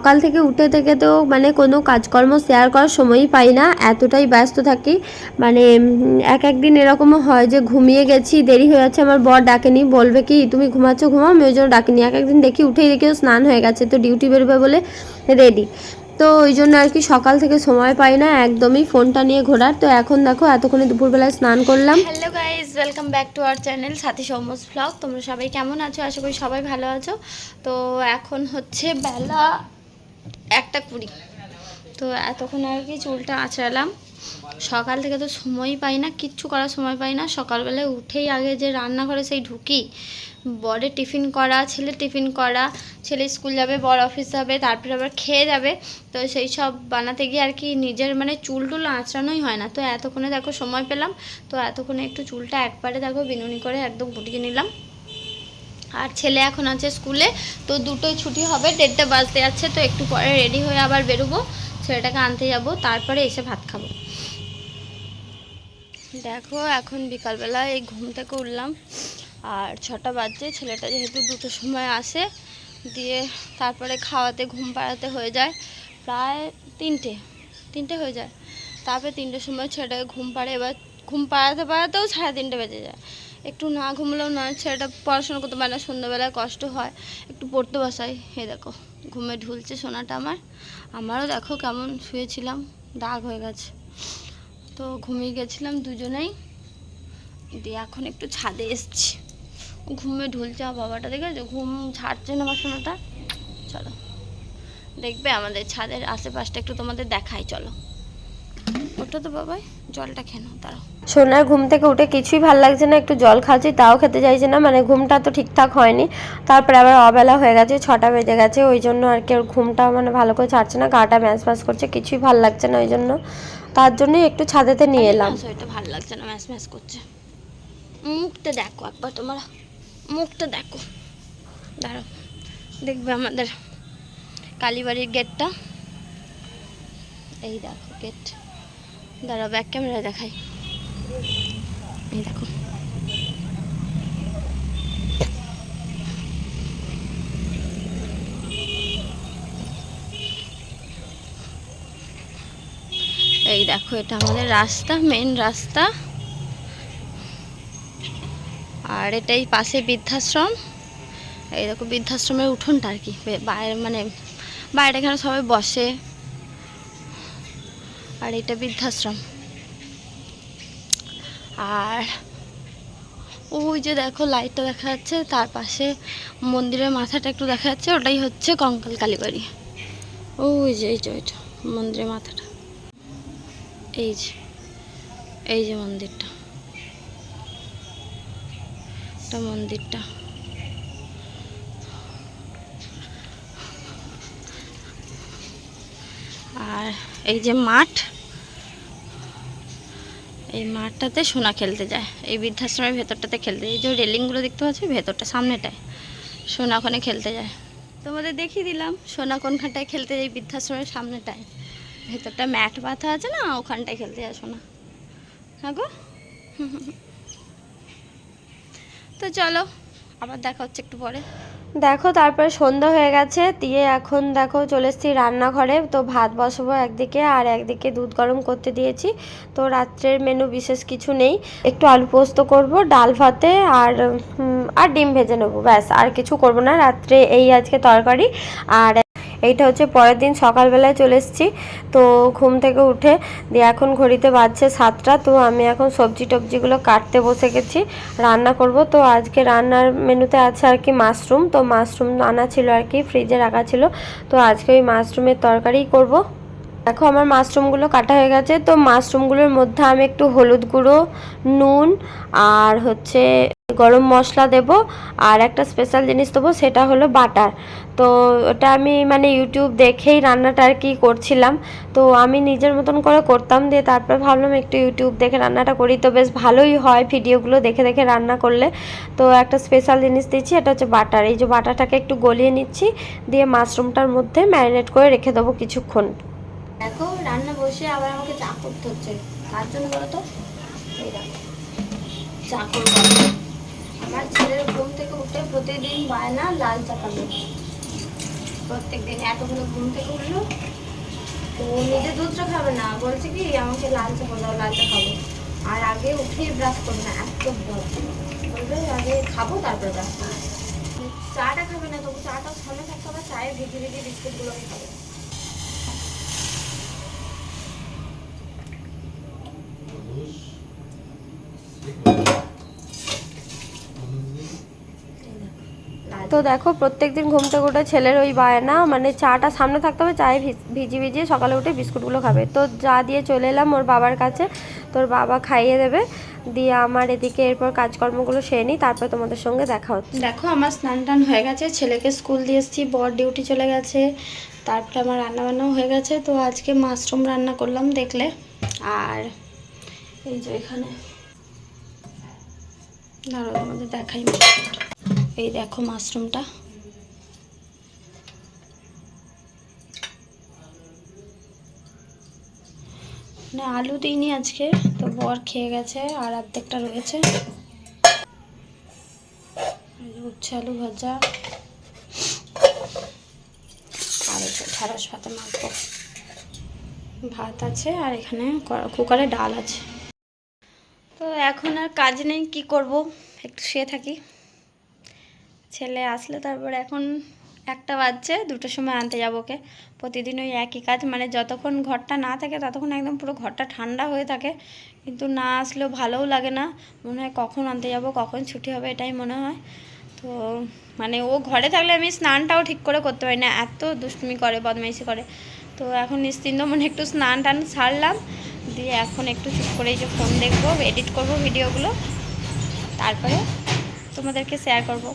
সকাল থেকে উঠে থেকে তো মানে কোনো কাজকর্ম শেয়ার করার সময়ই পাই না, এতটাই ব্যস্ত থাকি। মানে এক একদিন এরকমও হয় যে ঘুমিয়ে গেছি, দেরি হয়ে যাচ্ছে, আমার বর ডাকেনি, বলবে কি, তুমি ঘুমাচ্ছ, ঘুমাও। আমি ওই জন্য ডাকিনি। এক একদিন দেখি উঠেই দেখি স্নান হয়ে গেছে, তো ডিউটি বেরোবে বলে রেডি। তো ওই জন্য আর কি সকাল থেকে সময় পাই না, একদমই ফোনটা নিয়ে ঘোরার। তো এখন দেখো, এতক্ষণে দুপুরবেলায় স্নান করলাম। Hello guys welcome back to our channel Sathi সৌমস blog তোমরা সবাই কেমন আছো? আশা করি সবাই ভালো আছো। তো এখন হচ্ছে বেলা একটা কুড়ি। তো এতক্ষণ আর কি চুলটা আঁচড়ালাম। সকাল থেকে তো সময়ই পাই না, কিচ্ছু করার সময় পাই না। সকালবেলায় উঠেই আগে যে রান্নাঘরে সেই ঢুকি। বরে টিফিন করা, ছেলে টিফিন করা, ছেলে স্কুল যাবে, বর অফিস যাবে, তারপরে আবার খেয়ে যাবে। তো সেই সব বানাতে গিয়ে আর কি নিজের মানে চুল টুল আঁচড়ানোই হয় না। তো এতক্ষণে দেখো সময় পেলাম। তো এতক্ষণে একটু চুলটা একবারে দেখো বিনুনি করে একদম গুটিয়ে নিলাম। আর ছেলে এখন আছে স্কুলে, তো দুটোই ছুটি হবে, দেড়টা বাজতে যাচ্ছে, তো একটু পরে রেডি হয়ে আবার বেরোবো। ছেলেটাকে আনতে যাব, তারপরে এসে ভাত খাব। দেখো, এখন বিকালবেলা এই ঘুম থেকে উঠলাম, আর ছটা বাজছে, ছেলেটা যেহেতু দুটোর সময় আসে, দিয়ে তারপরে খাওয়াতে, ঘুম পাড়াতে হয়ে যায়, প্রায় তিনটে তিনটে হয়ে যায়। তারপরে তিনটের সময় ছেলেটাকে ঘুম পাড়ে, এবার ঘুম পাড়াতে পাড়াতেও সাড়ে তিনটে বেজে যায়। একটু না ঘুমলেও নয় ছেলেটা পড়াশোনা করতে পারে না, সন্ধ্যাবেলায় কষ্ট হয়। একটু পড়তে বসাই। হে দেখো, ঘুমে ঢুলছে সোনাটা আমার। আমারও দেখো কেমন শুয়েছিলাম, দাগ হয়ে গেছে। তো ঘুমিয়ে গেছিলাম দুজনেই। দিয়ে এখন একটু ছাদে এসছি। ঘুমে ঢুলছে বাবাটা, দেখেছ? ঘুম ছাড়ছে না আমার সোনাটা। চলো, দেখবে আমাদের ছাদের আশেপাশটা একটু তোমাদের দেখাই, চলো। ওটা তো বাবাই জলটা খেয়ে নাও তারাও সোনার ঘুম থেকে উঠে কিছুই ভালো লাগছে না একটু জল খাচ্ছি তাও খেতে চাইছে না মানে ঘুমটা তো ঠিকঠাক হয়নি। তারপরে আবার অবেলা হয়ে গেছে ছটা বেজে গেছে ওই জন্য আর কি ওর ঘুমটা মানে ভালো করে ছাড়ছে না গাটা ম্যাচ ম্যাচ করছে কিছুই ভালো লাগছে না ওই জন্য। তার জন্যই একটু ছাদেতে নিয়ে এলাম। শরীরটা ভালো লাগছে না ম্যাচ ম্যাচ করছে। মুখটা দেখো একবার তোমার মুখটা দেখো। দাঁড়াও দেখবে আমাদের কালীবাড়ির গেটটা এই দেখো গেট দাঁড়াও ব্যাক ক্যামেরা দেখাই। এই দেখো। এই দেখো, এটা আমাদের রাস্তা মেন রাস্তা। আর এটাই পাশে বৃদ্ধাশ্রম। এই দেখো, বৃদ্ধাশ্রমের উঠোনটা আর কি। বাইরে মানে বাইরে এখানে সবাই বসে। আর এটা বৃদ্ধাশ্রম। আর ওই যে দেখো লাইটটা দেখা যাচ্ছে, তার পাশে মন্দিরের মাথাটা একটু দেখা যাচ্ছে, ওটাই হচ্ছে কঙ্কাল কালীবাড়ি। ওই যে এই যে ওইটা মন্দিরের মাথাটা। এই যে এই যে মন্দিরটা। মন্দিরটা। আর এই যে মাঠ, এই মাঠটাতে সোনা খেলতে যায়। এই বৃদ্ধাশ্রমের ভেতরটাতে খেলতে। এই যে রেলিংগুলো দেখতে পাচ্ছি, ভেতরটা সামনেটায় সোনা ওখানে খেলতে যায়। তোমাদের দেখিয়ে দিলাম, সোনা কোনখানটায় খেলতে যায় বৃদ্ধাশ্রমের সামনেটায়। ভেতরটা ম্যাট বাঁধা আছে না, ওখানটায় খেলতে যায় সোনা। হ্যাঁ গো? তো চলো, আবার দেখা হচ্ছে একটু পরে। দেখো, তারপরে সন্ধ্যা হয়ে গেছে, দিয়ে এখন দেখো চলে এসেছি রান্নাঘরে। তো ভাত বসাবো একদিকে আর একদিকে দুধ গরম করতে দিয়েছি। তো রাত্রের মেনু বিশেষ কিছু নেই। একটু আলু পোস্ত করব, ডাল ভাতে আর আর ডিম ভেজে নেব, ব্যাস। আর কিছু করব না, রাত্রে এই আজকে তরকারি। আর এইটা হচ্ছে পরের দিন সকালবেলায় চলে এসেছি। তো ঘুম থেকে উঠে দিয়ে এখন ঘড়িতে বাজছে সাতটা, তো আমি এখন সবজি টবজিগুলো কাটতে বসে গেছি, রান্না করব। তো আজকে রান্নার মেনুতে আছে আর কি মাশরুম, তো মাশরুম আনা ছিল আর কি, ফ্রিজে রাখা ছিল। তো আজকে ওই মাশরুমের তরকারিই করব। দেখো আমার মাশরুমগুলো কাটা হয়ে গেছে, তো মাশরুমগুলোর মধ্যে আমি একটু হলুদ গুঁড়ো, নুন আর হচ্ছে গরম মশলা দেব আর একটা স্পেশাল জিনিস দেবো, সেটা হলো বাটার। তো ওটা আমি মানে ইউটিউব দেখেই রান্নাটা আর কি করছিলাম। তো আমি নিজের মতন করে করতাম দিয়ে তারপর ভাবলাম একটু ইউটিউব দেখে রান্নাটা করি। তো বেশ ভালোই হয় ভিডিওগুলো দেখে দেখে রান্না করলে। তো একটা স্পেশাল জিনিস দিচ্ছি, এটা হচ্ছে বাটার। এই যে বাটারটাকে একটু গলিয়ে নিচ্ছি, দিয়ে মাশরুমটার মধ্যে ম্যারিনেট করে রেখে দেবো কিছুক্ষণ। দেখো, রান্না বসে আবার আমাকে চা করতে হচ্ছে। কার জন্য বলো তো? চা করব। আমার ছেলের ঘুম থেকে উঠে প্রতিদিন বায়না লাল চা খাবে প্রত্যেক দিন এতগুলো ঘুম থেকে উঠল ও নিজে দুধটা খাবে না। বলছে কি, আমাকে লালচা করে দাও লালচা খাব। আর আগে উঠে ব্রাশ করবে না, এত বলবে, আগে খাব, তারপর ব্রাশ করব চাটা খাবে না, তবু চাটা সামনে থাকতে হবে, চায়ে ভিজে ভিজে বিস্কুটগুলোকে খাবে। তো দেখো, প্রত্যেকদিন ঘুম থেকে উঠে ছেলের ওই বায়না মানে চাটা সামনে থাকতে হবে, চায়ে ভিজ- ভিজিয়ে সকালে উঠে বিস্কুটগুলো খাবে। তো যা দিয়ে চলে এলাম ওর বাবার কাছে, তোর বাবা খাইয়ে দেবে। দিয়ে আমার এদিকে এরপর কাজকর্মগুলো সেরে নিই, তারপর তোমাদের সঙ্গে দেখা হচ্ছে। দেখো, আমার স্নান টান হয়ে গেছে, ছেলেকে স্কুল দিয়ে এসেছি, বর ডিউটি চলে গেছে, তারপরে আমার রান্না বান্নাও হয়ে গেছে, তো আজকে মাশরুম রান্না করলাম দেখলে। আর এই যে এখানে ধরো তোমাদের দেখাই। এই দেখো মাশরুমটা। মানে আলু দিইনি আজকে, তো বর খেয়ে গেছে আর অর্ধেকটা রয়েছে। উচ্ছে আলু ভাজা। আর যে ঢেঁড়স ভাতে মাখবো। ভাত আছে আর এখানে কুকারে ডাল আছে। তো এখন আর কাজ নেই, কি করব? একটু শুয়ে থাকি। ছেলে আসলে তারপর এখন একটা বাজছে, দুটোর সময় আনতে যাব ওকে। প্রতিদিন ওই একই কাজ মানে যতক্ষণ ঘরটা না থাকে ততক্ষণ একদম পুরো ঘরটা ঠান্ডা হয়ে থাকে। কিন্তু না আসলেও ভালোও লাগে না, মনে হয় কখন আনতে যাব, কখন ছুটি হবে এটাই মনে হয়। তো মানে ও ঘরে থাকলে আমি স্নানটাও ঠিক করে করতে পারি না, এত দুষ্টুমি করে, বদমাইশি করে। তো এখন নিশ্চিন্ত মনে একটু স্নান টান ছাড়লাম দিয়ে এখন একটু চুপ করে যে ফোন দেখব এডিট করব ভিডিওগুলো তারপরে তোমাদেরকে শেয়ার করব।